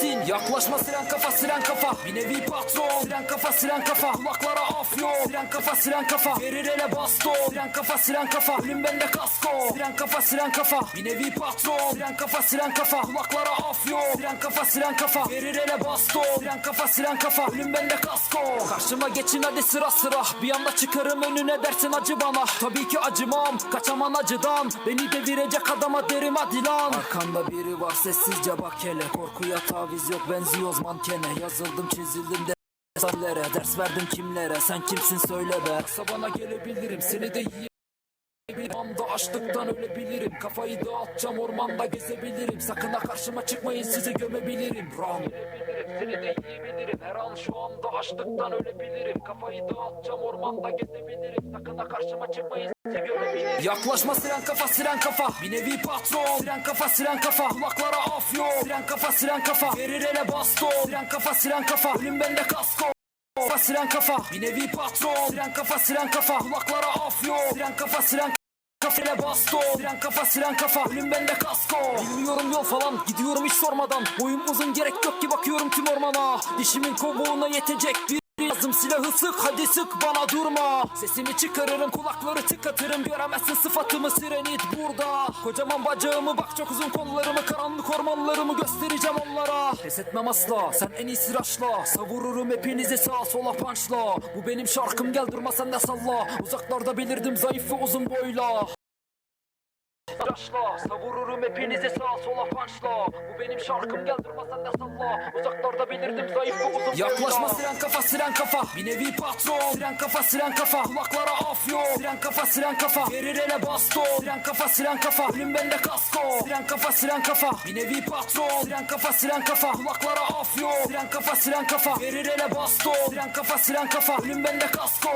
Sin. Yaklaşma siren kafa siren kafa. Bir nevi patron. Siren kafa siren kafa. Kulaklara afyon Siren kafa siren kafa. Verir ele baston Siren kafa siren kafa. Ölüm bende kasko. Siren kafa siren kafa. Bir nevi patron. Siren kafa siren kafa. Kulaklara afyon Siren kafa siren kafa. Verir ele baston Siren kafa siren kafa. Ölüm bende kasko. Karşıma geçin hadi sıra sıra. Bir anda çıkarım önüne dersin acı bana. Tabii ki acımam. Kaçaman acıdan. Beni devirecek adama derim hadi lan. Arkanda biri var sessizce bak hele. Korkuya taviz yok benziyoruz mankene. Yazıldım çizildim de ders verdim kimlere? Sen kimsin? Söyle be. Yoksa bana gelebilirim seni de yiyebilirim Anda açlıktan ölebilirim. Kafayı dağıtacağım ormanda gezebilirim. Sakın ha karşıma çıkmayın sizi gömebilirim. Ram Seni de yiyebilirim. Her an şu anda açlıktan ölebilirim. Kafayı dağıtacağım ormanda gezebilirim. Sakın ha karşıma çıkmayın sizi gömebilirim. Yaklaşma siren kafa siren kafa. Bir nevi patron. Siren kafa siren kafa. Kulaklara afyon Siren kafa siren kafa. Verir ele baston Siren kafa siren kafa. Ölüm bende kasko. Kafa siren kafa. Bir nevi patron. Siren kafa siren kafa. Kulaklara afyon Siren kafa siren kafa ile baston Siren kafa siren kafa. Ölüm bende kasko. Bilmiyorum yol falan gidiyorum hiç sormadan. Boyum uzun gerek yok ki bakıyorum tüm ormana. Dişimin kovuğuna yetecek bir Yazım silahı sık hadi sık bana durma. Sesimi çıkarırım kulakları tıkatırım. Göremezsin sıfatımı sirenit burada. Kocaman bacağımı bak çok uzun kollarımı Karanlık ormanlarımı göstereceğim onlara. Pes etmem asla sen en iyisi raşla. Savururum hepinizi sağa sola punchla. Bu benim şarkım gel durma sen de salla. Uzaklarda belirdim zayıf ve uzun boyla. Raşla savururum hepinizi sağa sola punchla şarkım gel durma sen de salla Uzaklarda belirdim zayıf ve uzun Yaklaşma siren kafa siren kafa. Bir nevi patron. Siren kafa siren kafa. Kulaklara afyon Siren kafa siren kafa. Verir ele baston Siren kafa siren kafa. Ölüm bende kasko. Siren kafa siren kafa. Bir nevi patron. Siren kafa siren kafa. Kulaklara afyon Siren kafa siren kafa. Verir ele baston Siren kafa siren kafa. Ölüm bende kasko